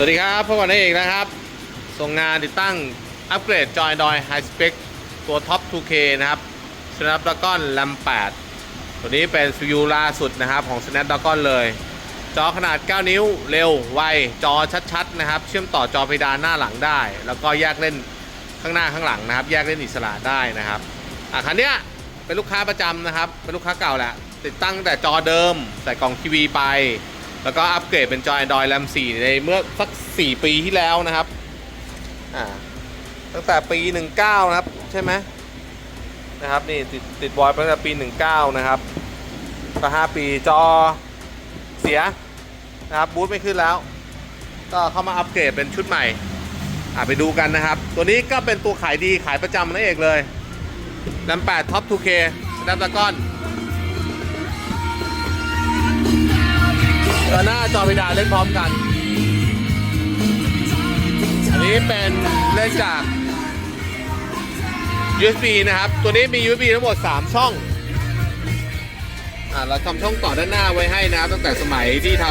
สวัสดีครับพบกันได้เองนะครับ ส่งงานติดตั้งอัปเกรดจอยดอยไฮสเปคตัวท็อป 2K นะครับ Snapdragon RAM 8ตัวนี้เป็น CPU ล่าสุดนะครับของ Snapdragon เลย จอขนาด 9 นิ้วเร็ว ไว จอชัดๆนะครับ เชื่อมต่อจอเพดานหน้าหลังได้ แล้วก็แยกเล่นข้างหน้าข้างหลังนะครับ แยกเล่นอิสระได้นะครับอะคันเนี้ยเป็นลูกค้าประจำนะครับ เป็นลูกค้าเก่าแหละติดตั้งตั้งแต่จอเดิมใส่กล่องทีวีไป แล้วก็อัปเกรดเป็นจอ Android RAM 4 ในเมื่อสัก 4 ปีที่แล้วนะครับ อ่า ตั้งแต่ปี 19 นะครับ ใช่ไหมนะครับนี่ติดติดบอยตั้งแต่ปี 19 นะครับก็5ปีจอเสียนะครับบูทไม่ขึ้นแล้ว ก็เข้ามาอัปเกรดเป็นชุดใหม่ อ่าไปดูกันนะครับ ตัวนี้ก็เป็นตัวขายดีขายประจำนั่นเองเลย RAM 8 Top 2K Snapdragon จอหน้าจอเพดาเล่นพร้อมกัน อันนี้เป็นเล่นจาก USB นะครับ ตัวนี้มี USB ทั้งหมด 3 ช่องอ่าเราทำช่องต่อด้านหน้าไว้ให้นะครับ ตั้งแต่สมัยที่ท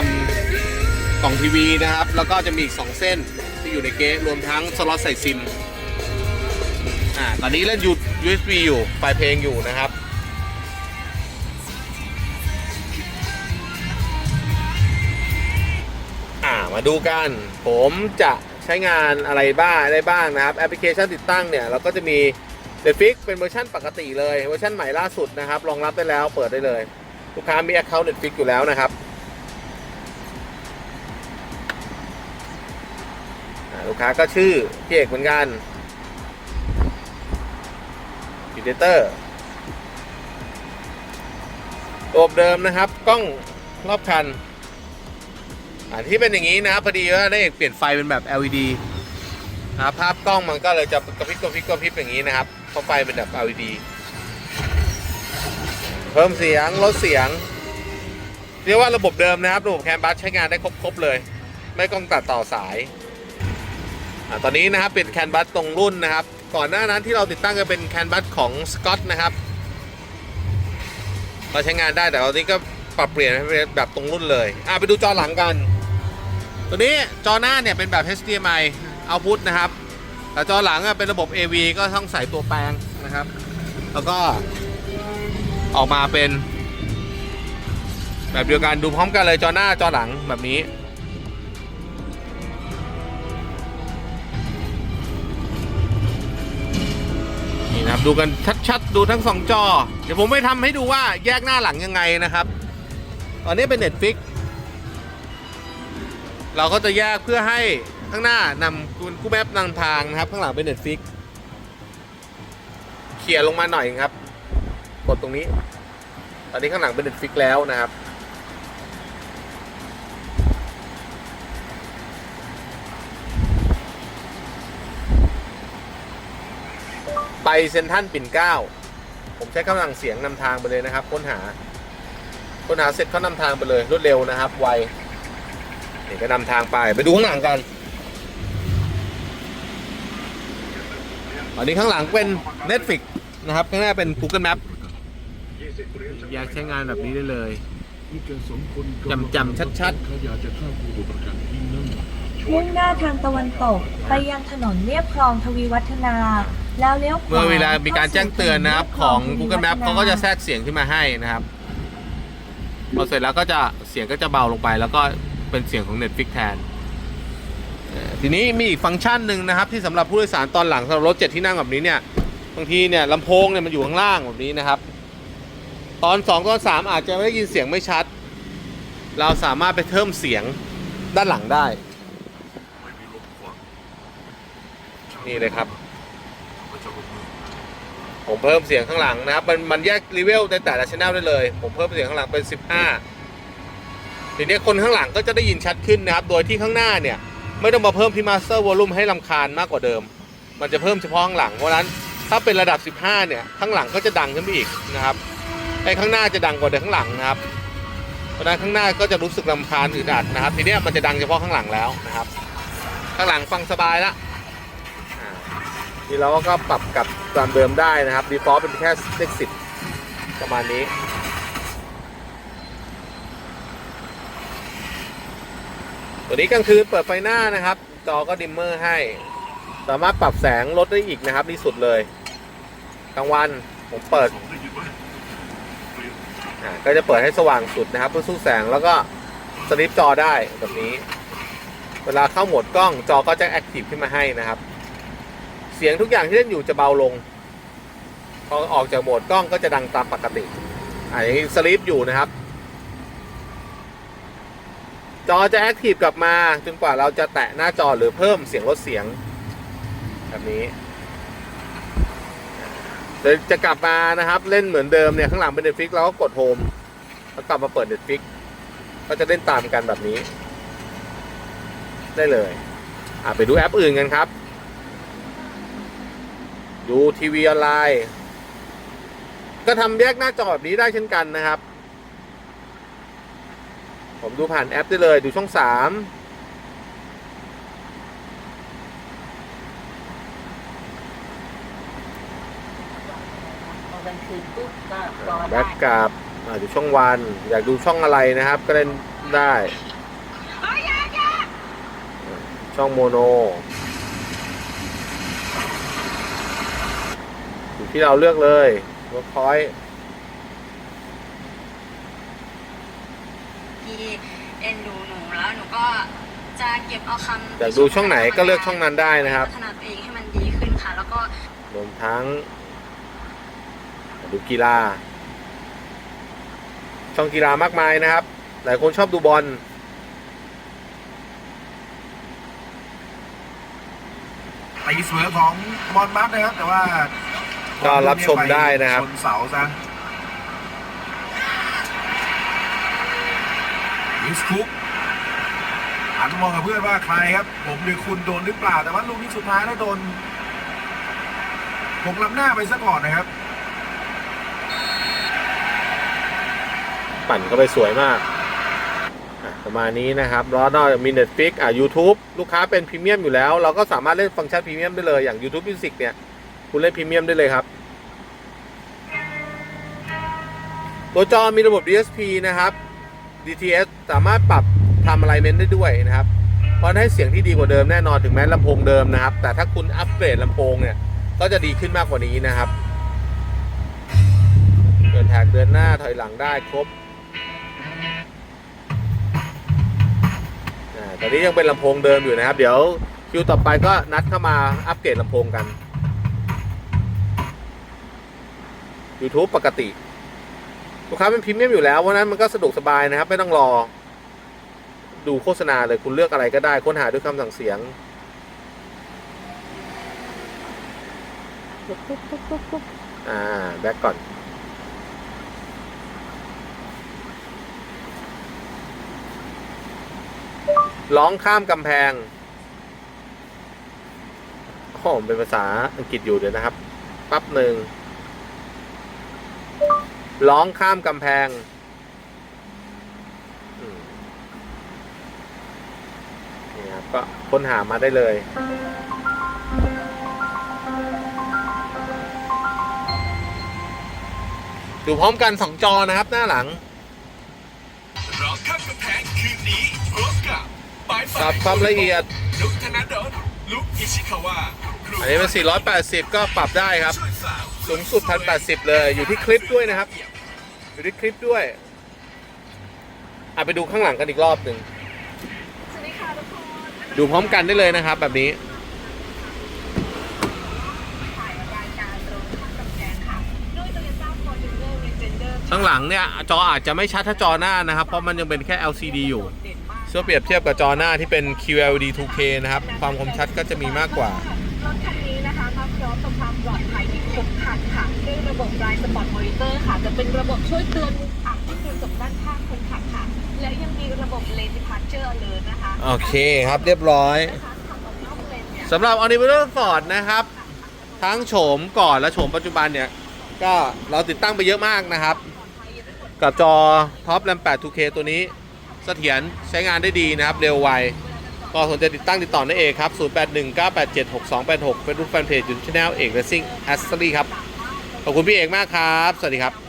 ำกล่องทีวีนะครับ แล้วก็จะมีอีก 2 เส้นที่อยู่ในเก๊ะรวมทั้งสล็อตใส่ซิมอ่าตอนนี้เล่น USB อยู่ไฟล์เพลงอยู่นะครับ มาดูกัน ผมจะใช้งานอะไรบ้างได้บ้างนะครับ แอปพลิเคชันติดตั้งเนี่ย เราก็จะมี Netflix เป็นเวอร์ชันปกติเลย เวอร์ชันใหม่ล่าสุดนะครับ รองรับได้แล้วเปิดได้เลย ลูกค้ามี Account Netflix อยู่แล้วนะครับ ลูกค้าก็ชื่อพี่เอกเหมือนกัน Predator ตัวเดิมนะครับ กล้องรอบคัน อ่าที่เป็นอย่างนี้นะพอดีว่าได้เปลี่ยนไฟเป็นแบบ LED นะครับภาพกล้องมันก็เลยจะกระพริบกระพริบกระพริบอย่างนี้นะครับเพราะไฟเป็นแบบ LED เพิ่มเสียงลดเสียง เรียกว่าระบบเดิมนะครับระบบแคนบัสใช้งานได้ครบๆเลย ไม่ต้องตัดต่อสายอาตอนนี้นะครับเป็นแคนบัสตรงรุ่นนะครับ ก่อนหน้านั้นที่เราติดตั้งกันเป็นแคนบัสของสกอตนะครับก็ใช้งานได้แต่ตอนนี้ก็ปรับเปลี่ยนให้เป็นแบบตรงรุ่นเลยอะไปดูจอหลังกัน ตัวนี้จอหน้าเนี่ยเป็นแบบ HDMI output นะครับ แต่จอหลังเป็นระบบ AV ก็ต้องใส่ตัวแปลงนะครับ แล้วก็ออกมาเป็น แบบเดียวกันดูพร้อมกันเลยจอหน้าจอหลังแบบนี้ นี่นะครับดูกันชัดๆ ดูทั้งสองจอ เดี๋ยวผมไปทำให้ดูว่าแยกหน้าหลังยังไงนะครับ ตอนนี้เป็น Netflix เราก็จะแยกเพื่อให้ข้างหน้านำคุณกู้แมปนำทางนะครับ ข้างหลังเป็น Netflix เขี่ยลงมาหน่อยครับ กดตรงนี้ ตอนนี้ข้างหลังเป็น Netflix แล้วนะครับไปเซนทรันปิ่นเก้า ผมใช้กำลังเสียงนำทางไปเลยนะครับ ค้นหา ค้นหาเสร็จเขานำทางไปเลยรวดเร็วนะครับ ไว นี่ก็นำทางไปไปดูข้างหลังกันอันนี้ข้างหลังเป็น Netflix นะครับ ข้างหน้าเป็น Google Map อยากใช้งานแบบนี้ได้เลยจำจำชัดๆเขาอยากจะฆ่าผู้ถูกประกันทิ้งนั่นมุ่งหน้าทางตะวันตก ไปยังถนนเรียบคลองทวีวัฒนา แล้วเลี้ยวขวาเมื่อเวลามีการแจ้งเตือนนะครับ ของเข้าสู่ Google Map เขาก็จะแทรกเสียงขึ้นมาให้นะครับพอเสร็จแล้วก็จะเสียงก็จะเบาลงไปแล้วก็ เป็นเสียงของ Netflix แทนทีนี้มีอีกฟังก์ชันหนึ่งนะครับ ที่สำหรับผู้โดยสารตอนหลังสำหรับรถเจ็ดที่นั่งแบบนี้เนี่ยบางทีเนี่ยลำโพงเนี่ยมันอยู่ข้างล่างแบบนี้นะครับ ตอน 2 ตอน 3 อาจจะไม่ได้ยินเสียงไม่ชัด เราสามารถไปเพิ่มเสียงด้านหลังได้นี่เลยครับ ผมเพิ่มเสียงข้างหลังนะครับ มันมันแยกรีเวลในแต่ละช anel ได้เลย ผมเพิ่มเสียงข้างหลังเป็น 15 ทีนี้คนข้างหลังก็จะได้ยินชัดขึ้นนะครับ โดยที่ข้างหน้าเนี่ย ไม่ต้องมาเพิ่มที่ master volume ให้ลำคาญมากกว่าเดิม มันจะเพิ่มเฉพาะข้างหลัง เพราะฉะนั้นถ้าเป็นระดับ 15 เนี่ย ข้างหลังก็จะดังขึ้นไปอีกนะครับไอ้ข้างหน้าจะดังกว่าเดิมข้างหลังนะครับ เพราะฉะนั้นข้างหน้าก็จะรู้สึกลำคาญอึดอัดนะครับ ทีนี้มันจะดังเฉพาะข้างหลังแล้วนะครับ ข้างหลังฟังสบายละอ่านี่เราก็ปรับกลับตามเดิมได้นะครับ default เป็นแค่เลขสิบประมาณนี้ ตัวนี้กลางคืนเปิดไฟหน้านะครับ จอก็ดิมเมอร์ให้ สามารถปรับแสงลดได้อีกนะครับที่สุดเลยกลางวันผมเปิดก็จะเปิดให้สว่างสุดนะครับ เพื่อสู้แสงแล้วก็สลิปจอได้แบบนี้ เวลาเข้าโหมดกล้องจอก็จะแอคทีฟขึ้นมาให้นะครับ เสียงทุกอย่างที่เล่นอยู่จะเบาลง พอออกจากโหมดกล้องก็จะดังตามปกติอ่าอย่างนี้สลิปอยู่นะครับ จอจะแอคทีฟกลับมาจนกว่าเราจะแตะหน้าจอหรือเพิ่มเสียงลดเสียง แบบนี้เดี๋ยวจะกลับมานะครับเล่นเหมือนเดิมเนี่ยข้างหลังเป็น Netflix เราก็กดโฮมแล้วกลับมาเปิด Netflix ก็จะเล่นตามกันแบบนี้ ได้เลยอะไปดูแอปอื่นกันครับ ดูทีวีออนไลน์ ก็ทำแยกหน้าจอแบบนี้ได้เช่นกันนะครับ ผมดูผ่านแอปได้เลยดูช่องสามกลางคืนปุ๊บก็รอแบ็กกราบดูช่องวัน อยากดูช่องอะไรนะครับ ก็เล่นได้ ช่องโมโนอยู่ที่เราเลือกเลยเวิร์คพอยต์ ที่เอ็นดูหนูแล้วหนูก็จะเก็บเอาคำอยากดูช่องไหนก็เลือกช่องนั้นได้นะครับพัฒนาตัวเองให้มันดีขึ้นค่ะ แล้วก็รวมทั้ง ดูกีฬา ช่องกีฬามากมายนะครับ หลายคนชอบดูบอลตีเสมอของบอลมัดนะครับ แต่ว่าก็รับชมได้นะครับชนเสาซะ ลิสคุกหันมองกับเพื่อนว่าใครครับ ผมหรือคุณโดนหรือเปล่า แต่ว่าลูกนี้สุดท้ายแล้วโดนผมล้ำหน้าไปซะก่อนนะครับ ปั่นเข้าไปสวยมากประมาณนี้นะครับแล้วนอกจากมี Netflix อะ YouTube ลูกค้าเป็นพรีเมียมอยู่แล้ว เราก็สามารถเล่นฟังก์ชันพรีเมียมได้เลย อย่าง YouTube Music เนี่ย คุณเล่นพรีเมียมได้เลยครับ ตัวจอมีระบบ DSP นะครับ DTS สามารถปรับทำอะไรเมนได้ด้วยนะครับ เพราะให้เสียงที่ดีกว่าเดิมแน่นอนถึงแม้ลำโพงเดิมนะครับ แต่ถ้าคุณอัปเกรดลำโพงเนี่ย ก็จะดีขึ้นมากกว่านี้นะครับเดินแท็กเดินหน้าถอยหลังได้ครบตอนนี้ยังเป็นลำโพงเดิมอยู่นะครับ เดี๋ยวคิวต่อไปก็นัดเข้ามาอัปเกรดลำโพงกัน YouTube ปกติ ลูกค้าเป็นพรีเมียมอยู่แล้วเพราะนั้นมันก็สะดวกสบายนะครับ ไม่ต้องรอ ดูโฆษณาเลยคุณเลือกอะไรก็ได้ ค้นหาด้วยคำสั่งเสียงอ่าแบ็กก่อน ร้องข้ามกำแพงโอ้โหเป็นภาษาอังกฤษอยู่เดี๋ยวนะครับ ปั๊บหนึ่ง ร้องข้ามกำแพงอืมนี่ครับ ก็ค้นหามาได้เลยดูพร้อมกันสองจอนะครับหน้าหลังร้องข้ามกำแพงคืนนี้พบกับปลายปรับความละเอียดลุกธนาดลลุกอิชิคาวะอันนี้เป็น 480 ก็ปรับได้ครับ ช่วยสาวสูงสุด1080เลยอยู่ที่คลิปด้วยนะครับ อยู่ที่คลิปด้วยอะไปดูข้างหลังกันอีกรอบหนึ่งสวัสดีค่ะทุกคนดูพร้อมกันได้เลยนะครับ แบบนี้ถ่ายรายการตรงข้ามกำแพงค่ะด้วย Toyota Fortuner Legender ข้างหลังเนี่ยจออาจจะไม่ชัดถ้าจอหน้านะครับ เพราะมันยังเป็นแค่ LCD อยู่เด่นมากเชื่อเปรียบเทียบกับจอหน้าที่เป็น QLED 2K นะครับ ความคมชัดก็จะมีมากกว่า บบ Blind Spot Monitor ค่ะ จะเป็นระบบช่วยเตือนมุมอับที่กระจกด้านข้างคนขับค่ะ และยังมีระบบ Lane Departure Alert นะคะโอเคครับเรียบร้อยนะคะขับออกนอกเลนเนี่ยสำหรับ o n i v e r Ford นะครับ ทั้งโฉมก่อนและโฉมปัจจุบันเนี่ย ก็เราติดตั้งไปเยอะมากนะครับ กับจอท็อปแรม8 2K ตัวนี้เสถียรใช้งานได้ดีนะครับ เร็วไวก็สนใจติดตั้งติดต่อได้เองครับ 0819876286 Facebook Fanpage ยูทูบช anel เอก Racing a s t r y ครับ ขอบคุณพี่เอกมากครับ สวัสดีครับ